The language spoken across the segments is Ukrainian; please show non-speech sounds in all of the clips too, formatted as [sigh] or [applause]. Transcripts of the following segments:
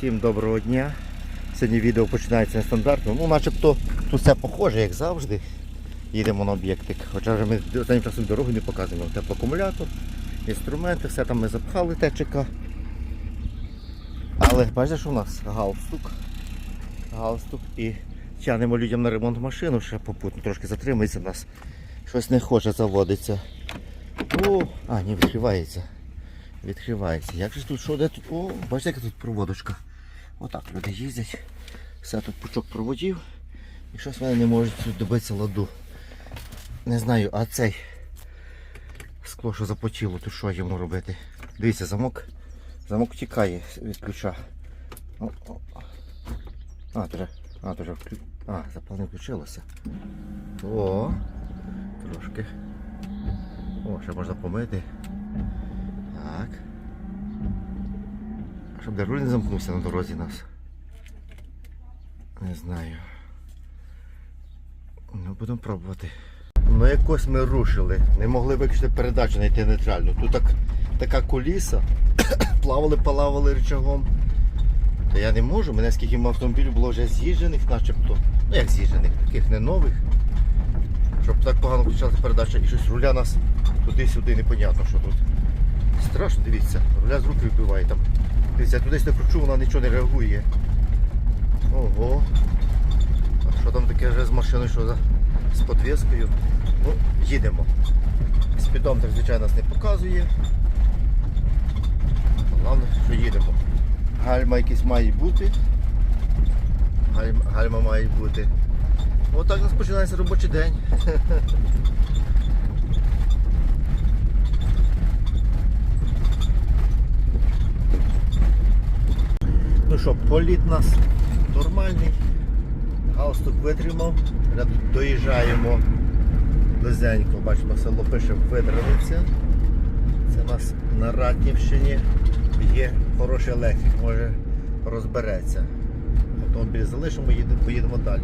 Всім доброго дня. Сьогодні відео починається нестандартно. Ну, начебто тут все похоже, як завжди. Їдемо на об'єктик. Хоча вже ми останнім часом дороги не показуємо. Теплоакумулятор, інструменти, все там ми запхали ТЧК. Але бачите, що у нас галстук. Галстук і тягнемо людям на ремонт машину, ще попутно трошки затримується в нас. Щось не хоче заводиться. О, а, ні, відкривається. Відкривається. Як же тут що де тут? О, бачите, яка тут проводочка. Отак люди їздять. Все тут пучок проводів. І щось вони не можуть добитися ладу. Не знаю, а цей скло, що запотіло, то що йому робити? Дивіться, замок. Замок тікає від ключа. А, вже, а, вже. А, запалення включилося. О, трошки. О, ще можна помити. Так. Щоб де руль не замкнувся на дорозі нас. Не знаю. Ну, будемо пробувати. Ну якось ми рушили. Не могли виключити передачу знайти нейтральну. Тут так, така коліса. [coughs] плавали, палавали рычагом. То я не можу, мене скільки автомобілів було вже з'їжджених начебто. Ну як з'їжджених, таких не нових. Щоб так погано включалася передача і щось руля нас туди-сюди непонятно, що тут. Страшно, дивіться, руля з руки вибиває там. Дивіться, я туди кручу, вона нічого не реагує. Ого. А що там таке вже з машиною, що за з подвіскою? Ну, їдемо. Спідом так звичайно нас не показує. Головне, що їдемо. Гальма якісь має бути. Гальма, гальма має бути. Отак у нас починається робочий день. [laughs] що, політ у нас нормальний. Галстук витримав. Доїжджаємо близенько. Бачимо, село пише Видравиця. Це у нас на Ратнівщині. Є хороший електрик, може розбереться. Автомобіль залишимо, їдемо, поїдемо далі.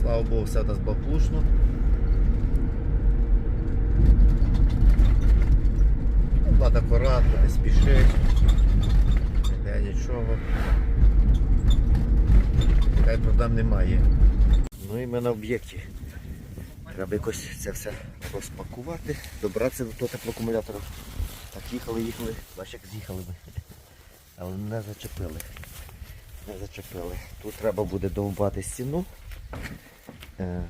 Слава Богу, все у нас благополучно. Влад акуратно, не спішить. Нічого. Хай проблем немає. Ну і ми на об'єкті. Треба якось це все розпакувати, добратися до того теплоакумулятора. Так їхали, їхали, бач як з'їхали би. Але не зачепили. Не зачепили. Тут треба буде довбати стіну. Е,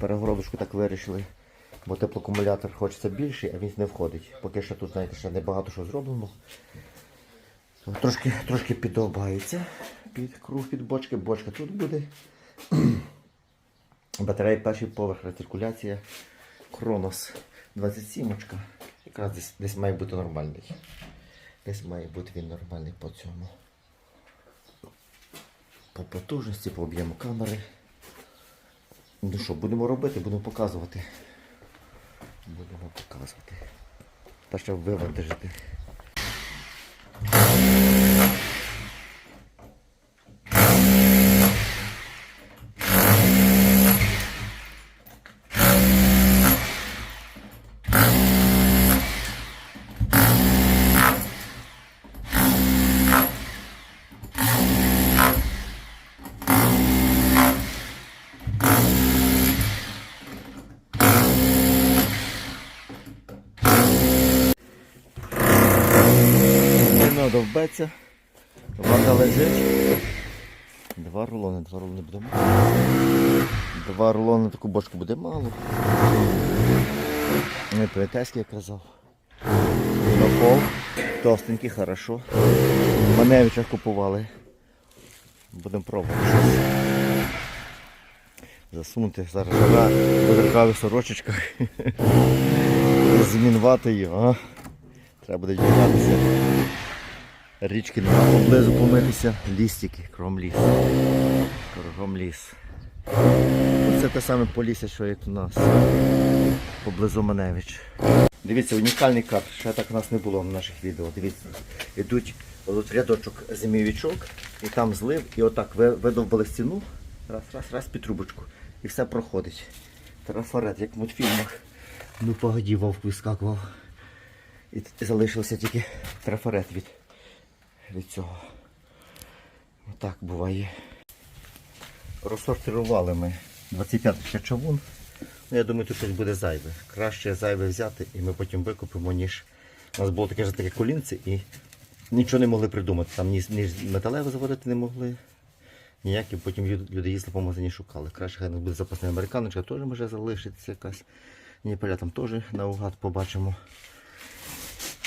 Перегородочку так вирішили, бо теплоакумулятор хочеться більший, а він не входить. Поки що тут, знаєте, ще небагато що зроблено. Трошки, трошки піддовбається під круг під бочки. Бочка тут буде. [clears throat] Батарея перший поверх, рециркуляція. Кронос 27 очка. Якраз десь, десь має бути нормальний. Десь має бути він нормальний по цьому. По потужності, по об'єму камери. Ну що, будемо робити, будемо показувати. Будемо показувати. Та щоб вивантажити. Не довбеться. Ванда лежить. Два рулони, два рулони буде мало. Два рулони таку бочку буде мало. Не політейський, як казав. Напол. Товстенький, хорошо. Маневича купували. Будемо пробувати щось. Засунути зараз жара в верхових сорочечках. [laughs] Змінувати його. Треба буде дізнатися. Річки нема поблизу помитися. Лістики, кром ліс. Кругом ліс. Це те саме полісся, що як у нас. Поблизу Маневич. Дивіться, унікальний кадр. Ще так у нас не було в наших відео. Дивіться. Ідуть тут рядочок зимівічок, і там злив, і отак ви- видовбали стіну. Раз, раз, раз під трубочку. І все проходить. Трафарет, як в мультфільмах. Ну погоді вовк вискакував. І залишився тільки трафарет від, від цього. Так буває. Розсортирували ми 25 ще чавун. Ну, я думаю, тут щось буде зайве. Краще зайве взяти і ми потім викупимо, ніж у нас було таке ж таке колінце і нічого не могли придумати. Там ні, ні металеве заводити не могли. Ніякі потім люди їздили по магазині шукали. Краще хай буде запасна американочка, теж може залишитися якась. Ніполя там теж наугад побачимо.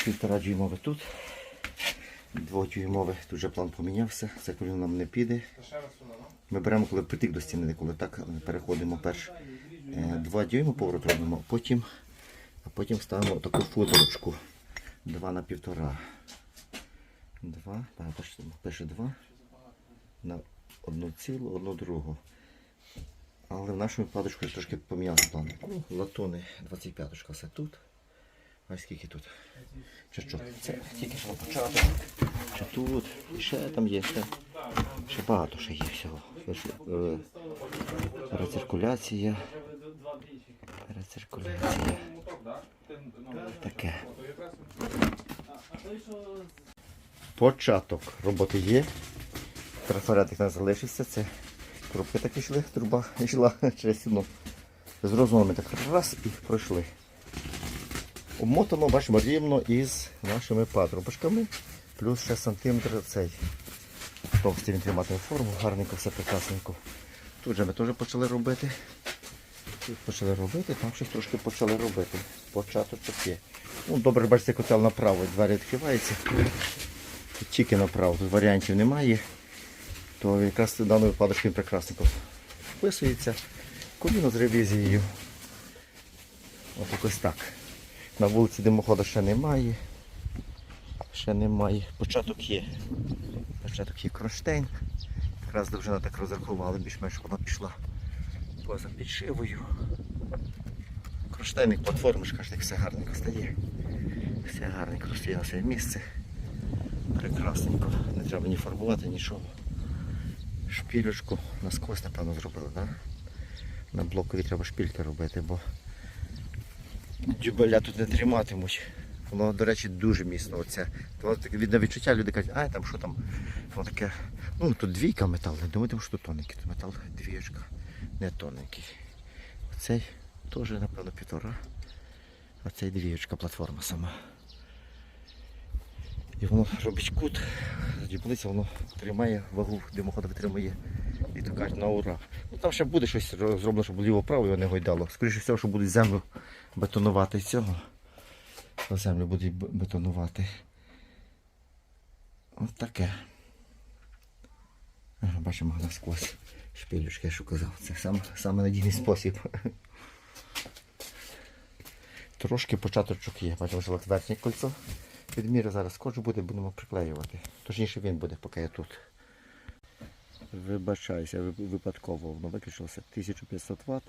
Півтора дюймове тут. Дводюймове, тут вже план помінявся, це коліно нам не піде. Ми беремо, коли притик до стіни, коли так е, переходимо перш е, два дюйми поворот робимо, потім, а потім ставимо таку фоторочку. Два на півтора. Два, пише- два на одну цілу, одну другу. Але в нашому випадку трошки помінявся план. Ну, латуни 25 все тут. А скільки тут? Чи що? Це тільки що початок. Чи тут? І ще там є. Ще, ще багато ще є всього. Е, Рециркуляція. Рециркуляція. Таке. Початок роботи є. Трафаретик нас залишився. Це трубки так йшли, труба йшла [laughs] через стіну. З розумом ми так раз і пройшли. Обмотано, бачимо, рівно із нашими патрубочками. Плюс ще сантиметр цей. Товстий він триматиме форму, гарненько, все прекрасненько. Тут же ми теж почали робити. Тут почали робити, там щось трошки почали робити. Початочок є. Ну, добре, бачите, котел направо, двері відкриваються. Тут тільки направо, тут варіантів немає. То якраз в даному випадку він прекрасненько вписується. Коліно з ревізією. Ось якось так. На вулиці димоходу ще немає. Ще немає. Початок є. Початок є кронштейн. Якраз довжина так розрахували, більш-менш вона пішла поза підшивою. Кронштейник, платформи, ж кажете, все гарненько стає. Все гарненько стоїть на своє місце. Прекрасненько. Не треба ні фарбувати, нічого. Шпілечку насквозь, напевно, зробили, так? На блокові треба шпільки робити, бо дюбеля тут не триматимуть. Воно, до речі, дуже міцно. Оце. Воно таке від відчуття люди кажуть, а там що там? Воно таке. Ну тут двійка метал, не думайте, що тут тоненький. Тут метал двієчка, не тоненький. Оцей теж, напевно, півтора. А цей двієчка платформа сама. І воно робить кут, діблиця, воно тримає вагу, димохода витримує. І то кажуть, на ура. Ну там ще буде щось зроблено, щоб ліво-право його не гойдало. Скоріше всього, що будуть землю бетонувати цього. Землю будуть бетонувати. От таке. Бачимо насквозь шпилючки, що казав. Це сам, саме надійний спосіб. Трошки початочок є. Бачимо, що верхнє кольцо. Відміри зараз скотч буде, будемо приклеювати. Точніше він буде, поки я тут. Вибачаюся, випадково воно виключилося 1500 Вт.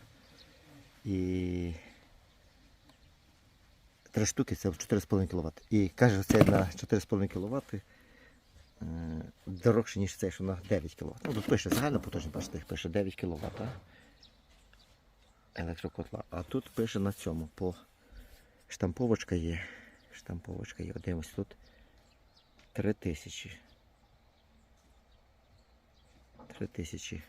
І три штуки це в 4,5 кВт. І каже, це на 4,5 кВт е, дорожче, ніж цей, що на 9 кВт. Ну, тут пише загально потужно, бачите, пише 9 кВт. Електрокотла. А тут пише на цьому по штамповочка є. Штамповочка є. Дивимось тут 3000. 3000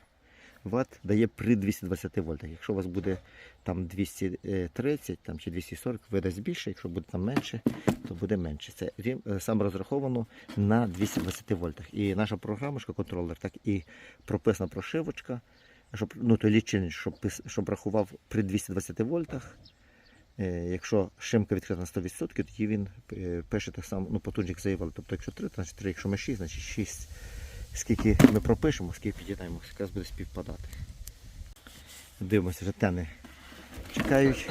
Вт дає при 220 вольтах. Якщо у вас буде там 230 там, чи 240, видасть більше, якщо буде там менше, то буде менше. Це е, розраховано на 220 вольтах. І наша програмочка, контролер, так і прописана прошивочка, щоб, ну, то лічильник, щоб, щоб рахував при 220 вольтах. Е, Якщо шимка відкрита на 100%, тоді він е, пише так само, ну, потужник заявили. Тобто, якщо 3, то значить 3, якщо ми 6, значить 6. Скільки ми пропишемо, скільки під'єднаємо, якраз буде співпадати. Дивимося, вже тени чекають.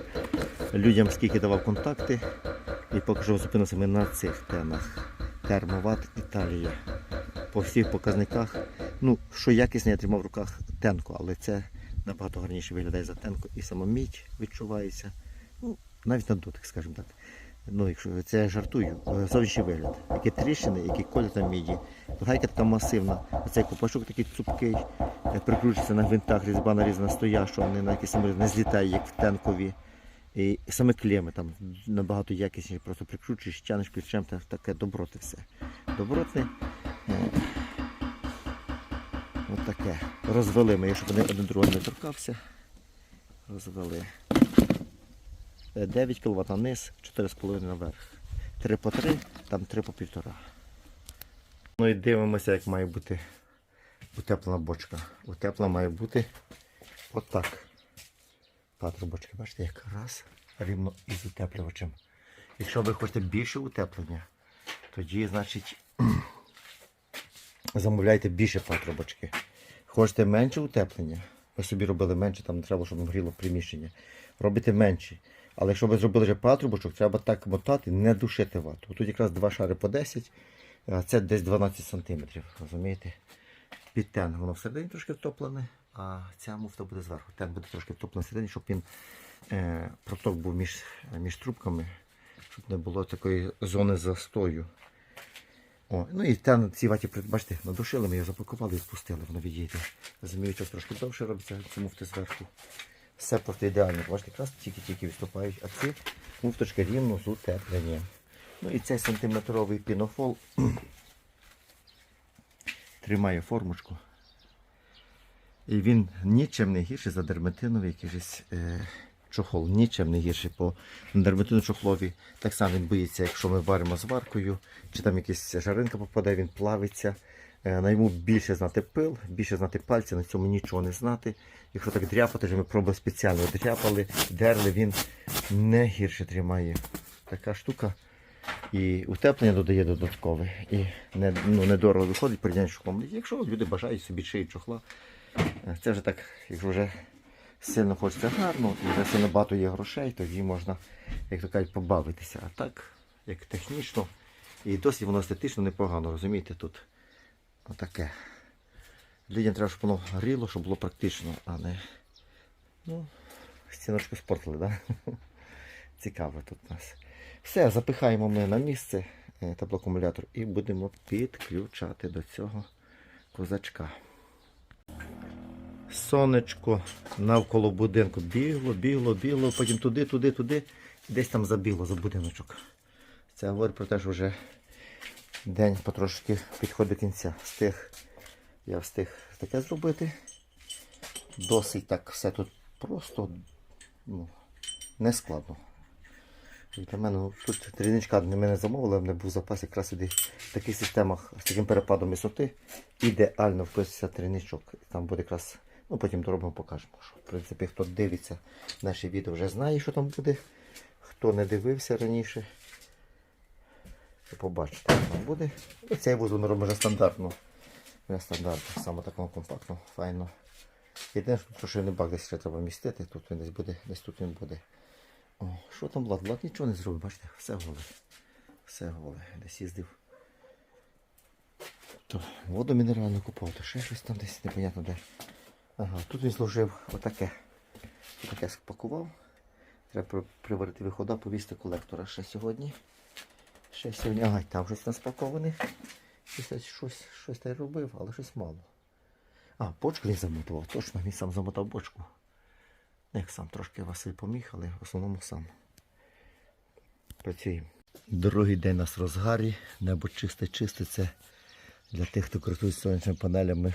[laughs] Людям скільки давав контакти. І поки що зупинилися ми на цих тенах. Термоват Італія. По всіх показниках. Ну, що якісне, я тримав в руках тенко, але це набагато гарніше виглядає за тенко. І мідь відчувається. Ну, навіть на дотик, скажімо так. Ну, якщо це я жартую, зовнішній вигляд. Які тріщини, який колір там міді. Гайка така масивна. Оцей копачок такий цупкий, е, прикручується на гвинтах, різьба нарізана стоя, що вони на саморіз не злітає, як в тенкові. І саме клеми там набагато якісніші, просто прикручуєш, тянеш ключем, та таке доброти все. Добротне. Ось таке. Розвели ми, щоб вони один другого не торкався. Розвели. Е, 9 кВт на низ, 4,5 наверх. 3 по 3, там 3 по 1,5. Ну і дивимося, як має бути утеплена бочка. Утеплена має бути отак. Патрубочки, бачите, як раз рівно із утеплювачем. Якщо ви хочете більше утеплення, тоді, значить, [clears throat] замовляйте більше патрубочки. Хочете менше утеплення, ви собі робили менше, там треба, щоб гріло приміщення. Робите менше. Але якщо ви зробили вже патрубочок, треба так мотати, не душити вату. Тут якраз два шари по 10, а це десь 12 см, розумієте? Під тен воно всередині трошки втоплене, а ця муфта буде зверху. Тен буде трошки втоплений всередині, щоб він е, проток був між, між трубками, щоб не було такої зони застою. О, ну і та ці ваті, бачите, надушили, ми її запакували і спустили, воно відійде. Розумію, що трошки довше робиться, ці муфти зверху. Все просто ідеально. Бачите, якраз тільки-тільки відступають, а ці муфточки рівно з утепленням. Ну і цей сантиметровий пінофол [clears throat] тримає формочку. І він нічим не гірший за дерматиновий якийсь е, чохол. Нічим не гірший по дерматину чохлові. Так само він боїться, якщо ми варимо з варкою, чи там якась жаринка попаде, він плавиться. Е, на йому більше знати пил, більше знати пальці, на цьому нічого не знати. Якщо так дряпати, вже ми пробували спеціально дряпали, дерли, він не гірше тримає. Така штука. І утеплення додає додаткове. І не, ну, недорого виходить порівняння з. Якщо люди бажають собі шиї чохла, е, це вже так, якщо вже сильно хочеться гарно і вже сильно багато є грошей, тоді можна, як то кажуть, побавитися. А так, як технічно, і досить воно естетично непогано, розумієте, тут отаке. Людям треба, щоб воно гріло, щоб було практично, а не. Ну, стіночку спортили? Да? [laughs] Цікаво тут у нас. Все, запихаємо ми на місце е, теплоакумулятор і будемо підключати до цього козачка. Сонечко навколо будинку бігло, бігло, бігло, потім туди, туди, туди, десь там забігло за будиночок. Це говорить про те, що вже день потрошки підходить до кінця. Встиг, я встиг таке зробити. Досить так все тут просто ну, не складно. Для мене ну, тут трійничка не мене замовили, в мене був запас якраз сюди в таких системах з таким перепадом висоти. Ідеально вписується трійничок. Там буде якраз, ну потім доробимо, покажемо. Що, в принципі, хто дивиться наші відео, вже знає, що там буде. Хто не дивився раніше, побачите, що там буде. Цей вузол ми робимо вже стандартно. Не стандартно, саме такому компактно, файно. Єдине, що тут трошки бак десь ще треба містити, тут він десь буде, десь тут він буде. О, що там Влад? Влад нічого не зробив, бачите, все голе. Все голе. Десь їздив. То воду мінеральну купав, то ще щось там десь непонятно де. Ага, тут він зложив отаке. Отаке спакував. Треба приварити вихода, повісти колектора ще сьогодні. Ще сьогодні. Ага, там щось наспакований. Щось, щось, щось та робив, але щось мало. А, бочку він замотував, точно, він сам замотав бочку. Ну, Як сам трошки Василь поміг, але в основному сам. Працюємо. Другий день у нас розгарі, небо чисте. Це для тих, хто користується сонячними панелями.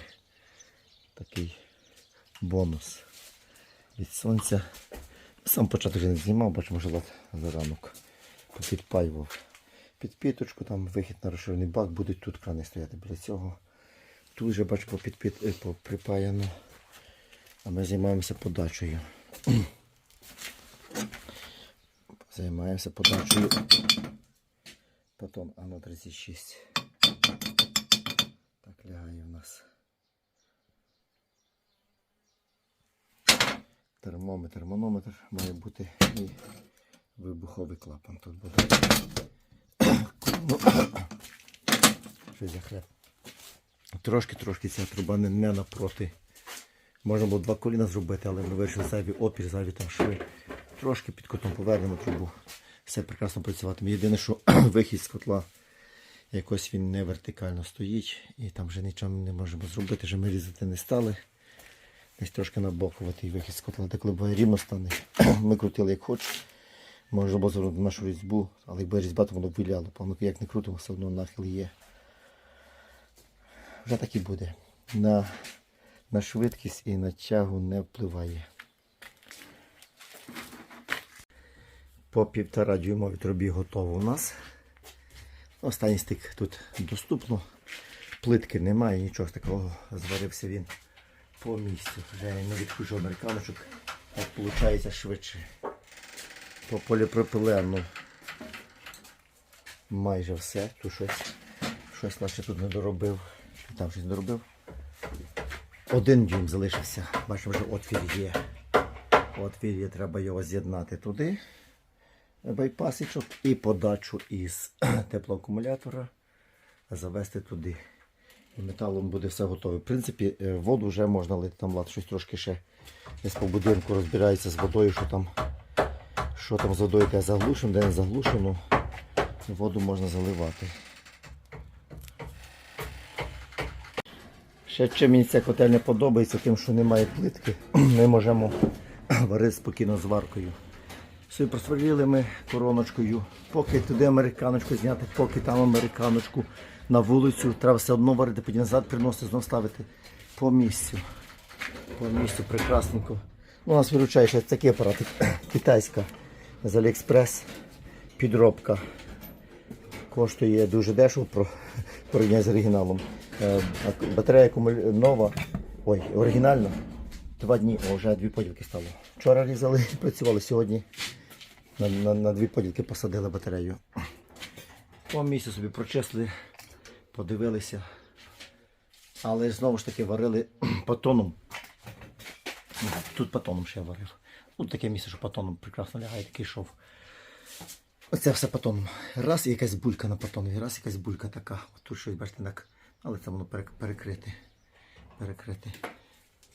Такий бонус від сонця. Сам початок вже не знімав, бачимо, що лад за ранок підпаював. Під піточку, там вихід на розширений бак, будуть тут крани стояти біля цього. Тут вже бачимо під, під, е, по- припаяно. А ми займаємося подачею. [clears throat] Займаємося подачею. Потім ано 36. Так лягає в нас. Термометр, манометр має бути і вибуховий клапан тут буде. Ну, за хліб. Трошки-трошки ця труба не, не напроти. Можна було два коліна зробити, але ми вирішили зайвий опір, зайві там шви. Трошки під кутом повернемо трубу. Все прекрасно працюватиме. Єдине, що [clears throat] вихід з котла якось він не вертикально стоїть і там вже нічого не можемо зробити, вже ми різати не стали. Десь трошки набокувати вихід з котла. Де коли рівно стане, [clears throat] ми крутили як хоч. Можна було зробити нашу різьбу, але якби різьба, то воно виляло. Певно, як не крутимо, все одно нахил є. Вже так і буде. На на швидкість і на тягу не впливає. По півтора дюймовій трубі готово у нас. Останній стик тут доступно. Плитки немає, нічого такого. Зварився він по місцю. Вже не відкручу американочок. Так виходить швидше. По поліпропилену майже все. Тут щось, щось наче тут не доробив. Там щось доробив. Один дюйм залишився. Бачимо, вже отвір є. Отвір є, треба його з'єднати туди. Байпасичок і подачу із [clears throat] теплоакумулятора завести туди. І металом буде все готове. В принципі, е, воду вже можна лити. Там лад щось трошки ще десь по будинку розбирається з водою, що там, що там з водою, де заглушено, де не заглушено. Воду можна заливати. Ще чим мені ця котельня подобається, тим, що немає плитки, [clears throat] ми можемо [clears throat] варити спокійно з варкою. Все просверлили ми короночкою, поки туди американочку зняти, поки там американочку на вулицю, треба все одно варити, потім назад приносити, знов ставити по місцю. По місцю прекрасненько. Ну, у нас виручає ще такий апарат, [clears throat] китайська з Аліекспрес, підробка. Коштує дуже дешево порівняно з оригіналом. Е, Батарея нова, ой, оригінальна. Два дні, о, вже дві поділки стало. Вчора різали, [laughs] працювали сьогодні. На, на, на дві поділки посадили батарею. По місяцю собі прочистили, подивилися. Але знову ж таки варили [clears throat] патоном. Тут патоном ще варив. Тут таке місце, що патоном прекрасно лягає, такий шов. Оце все патоном. Раз і якась булька на патонові, раз якась булька така. От тут щось, бачите, так. Але це воно перекрите. Перекрите.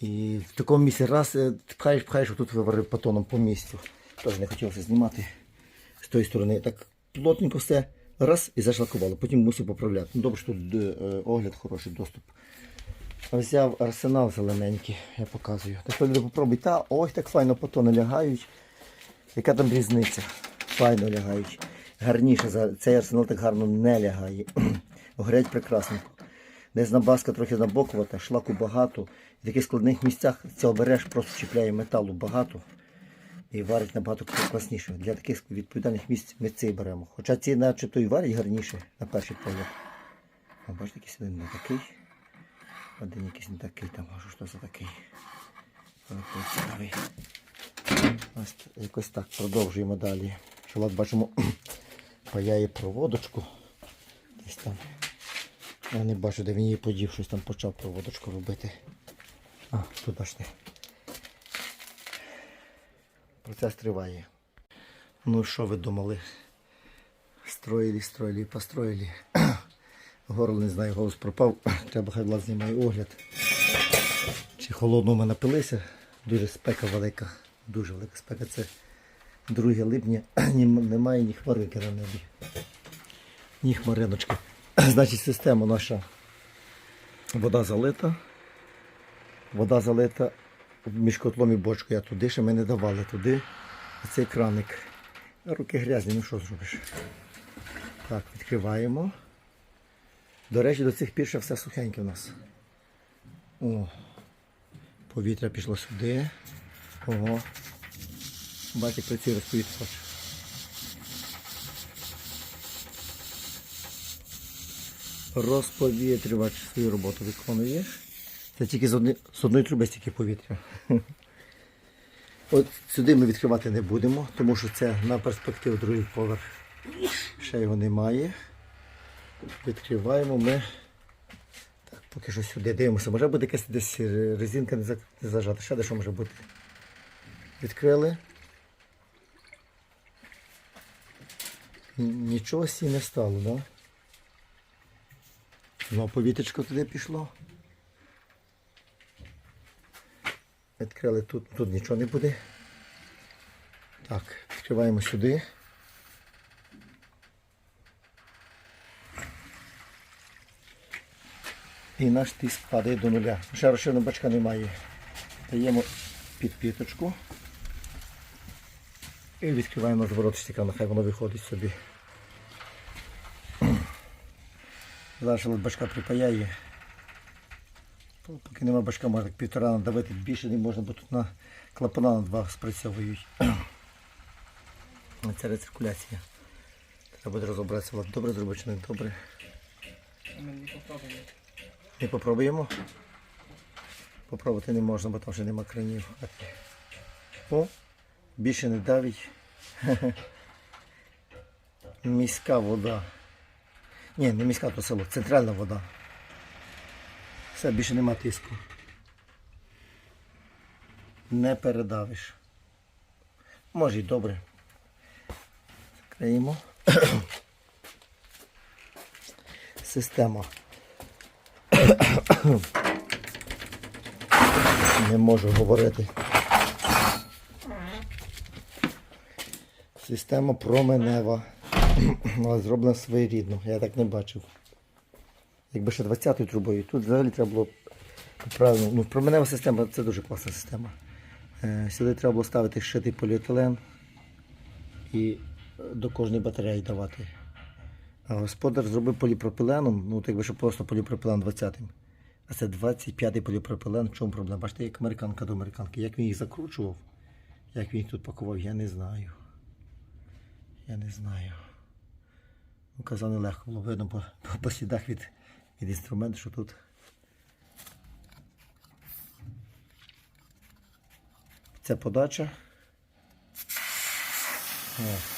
І в такому місці раз е, пхаєш, пхаєш, тут виварив патоном по місцю. Теж не хотілося знімати з тої сторони. Так плотненько все раз і зашлакувало. Потім мусив поправляти. Ну, добре, що тут е, огляд хороший, доступ. Взяв арсенал зелененький, я показую. Так люди попробуй. Та, ось так файно патони лягають. Яка там різниця? Файно лягають. Гарніше цей арсенал так гарно не лягає. [clears throat] Горять прекрасно. Десь набаска трохи набокувата, шлаку багато. В таких складних місцях цього береш, просто чіпляє металу багато і варить набагато класніше. Для таких відповідальних місць ми цей беремо. Хоча ці начебто і варять гарніше на перший погляд. А бачите, якийсь один не такий. Один якийсь не такий, там може що за такий. Цікавий. Ось якось так продовжуємо далі. Що от бачимо, [clears throat] паяє проводочку. Десь там. Я не бачу, де він її подів, щось там почав проводочку робити. А, тут бачите. Процес триває. Ну що ви думали? Строїли, строїли, построїли. Горло не знаю, голос пропав. [laughs] Треба хай влад знімає огляд. Чи холодно ми напилися. Дуже спека велика. Дуже велика спека. Це 2 липня. [clears throat] Немає ні хмаринки на небі. Ні хмариночки. [clears throat] Значить, система наша вода залита. Вода залита між котлом і бочкою, а туди ще ми не давали туди. Цей краник. Руки грязні, ну що зробиш? Так, відкриваємо. До речі, до цих пір ще все сухеньке у нас. О, повітря пішло сюди. Ого. Бачите, працює розповітря. хоче. Розповітрювач свою роботу виконує. Це тільки з, одни, з одної труби стільки повітря. От сюди ми відкривати не будемо, тому що це на перспективу другий поверх. Ще його немає. Відкриваємо ми. Так, поки що сюди дивимося. Може бути якась десь резинка не за- зажата. Ще де що може бути. Відкрили. Нічого сі не стало, так? Да? Ну, повітрячко туди пішло. Відкрили тут, тут нічого не буде. Так, відкриваємо сюди. І наш тиск падає до нуля. Ще розширеного бачка немає. Даємо підпіточку. І відкриваємо зворот стіка, нехай воно виходить собі. Зараз бачка припаяє. Поки нема бачка, можна півтора надавити, більше не можна, бо тут на клапана на два спрацьовують. Це рециркуляція. Треба буде розібратися, добре зробити чи не добре. Не попробуємо. Попробувати не можна, бо там вже нема кранів. О, більше не давить. [laughs] Міська вода. Ні, не міська, то село, центральна вода. Все, більше нема тиску. Не передавиш. Може й добре. Закриємо. [coughs] Система. [coughs] Не можу говорити. Система променева. [coughs] Зроблена своєрідно. Я так не бачив. Якби ще 20-ю трубою. Тут взагалі треба було правильно. Ну, променева система це дуже класна система. Е, Сюди треба було ставити шитий поліетилен і до кожної батареї давати. Господар зробив поліпропиленом, ну так би що просто поліпропилен 20-м. А це 25-й поліпропилен. В чому проблема? Бачите, як американка до американки. Як він їх закручував, як він їх тут пакував, я не знаю. Я не знаю. Ну, казав, нелегко було видно по, по, по слідах від, від інструменту, що тут. Це подача. О.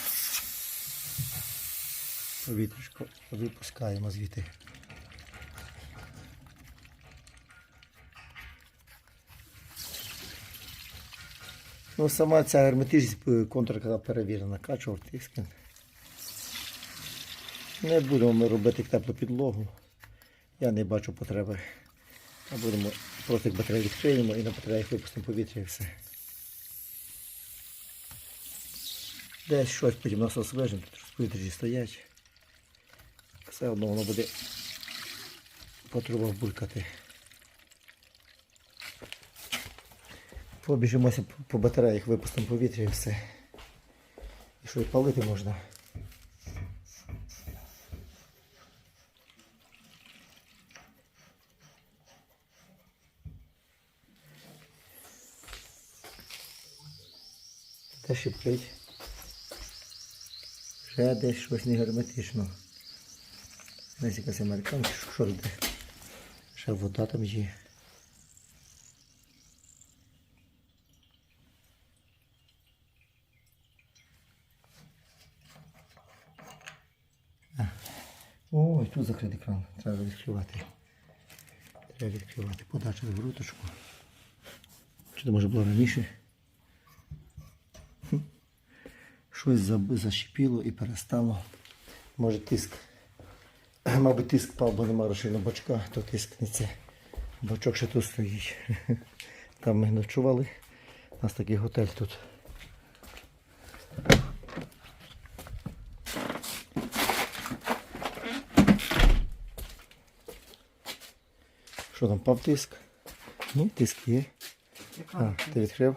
Повітрячко випускаємо звідти. Ну, сама ця герметичність е, перевірена. Качував тиск. Не будемо ми робити теплу підлогу. Я не бачу потреби. А будемо просто батареї відкриємо і на батареях випустимо повітря і все. Десь щось потім насос вижимо, тут повітря стоять. Все одно воно буде по трубах булькати. Побіжимося по- батареях, випустимо повітря і все. І що і палити можна. Те шипить. Вже десь щось не герметично. Десь якась американка, що, йде? Ще вода там є. Ой, тут закритий кран. Треба відкривати. Треба відкривати. Подача в руточку. Чи то може було раніше? Щось защепило і перестало. Може тиск. Мабуть, тиск пав, бо нема розширного бачка, то тиск не це. Бачок ще тут стоїть. [laughs] Там ми ночували. У нас такий готель тут. Що там, пав тиск? Ні, тиск є. А, ти відкрив?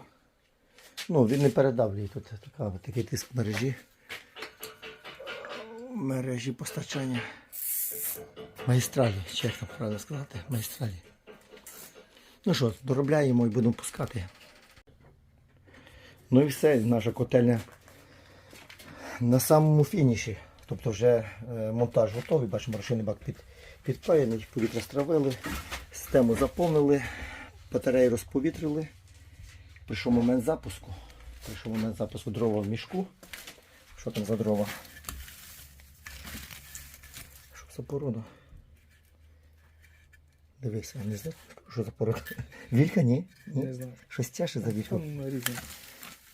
Ну, він не передавлює тут така, такий тиск в мережі. Мережі постачання. Магістралі, чи як сказати? Магістралі. Ну що, доробляємо і будемо пускати. Ну і все, наша котельня на самому фініші. Тобто вже е, монтаж готовий, бачимо, машинний бак під, підпаяний, повітря стравили, систему заповнили, батареї розповітрили. Прийшов момент запуску. Прийшов момент запуску дрова в мішку. Що там за дрова? За порода? Дивися, не знаю, що за порода. [laughs] Вілька, ні? ні? Не знаю. Щось тяже за вільку.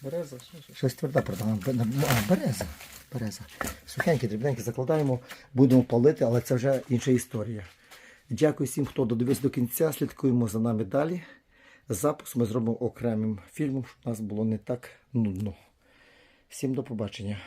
Береза, що? Щось тверда продана. А, береза. Береза. Сухенькі, дрібненькі закладаємо, будемо палити, але це вже інша історія. Дякую всім, хто додивився до кінця. Слідкуємо за нами далі. Запуск ми зробимо окремим фільмом, щоб у нас було не так нудно. Всім до побачення.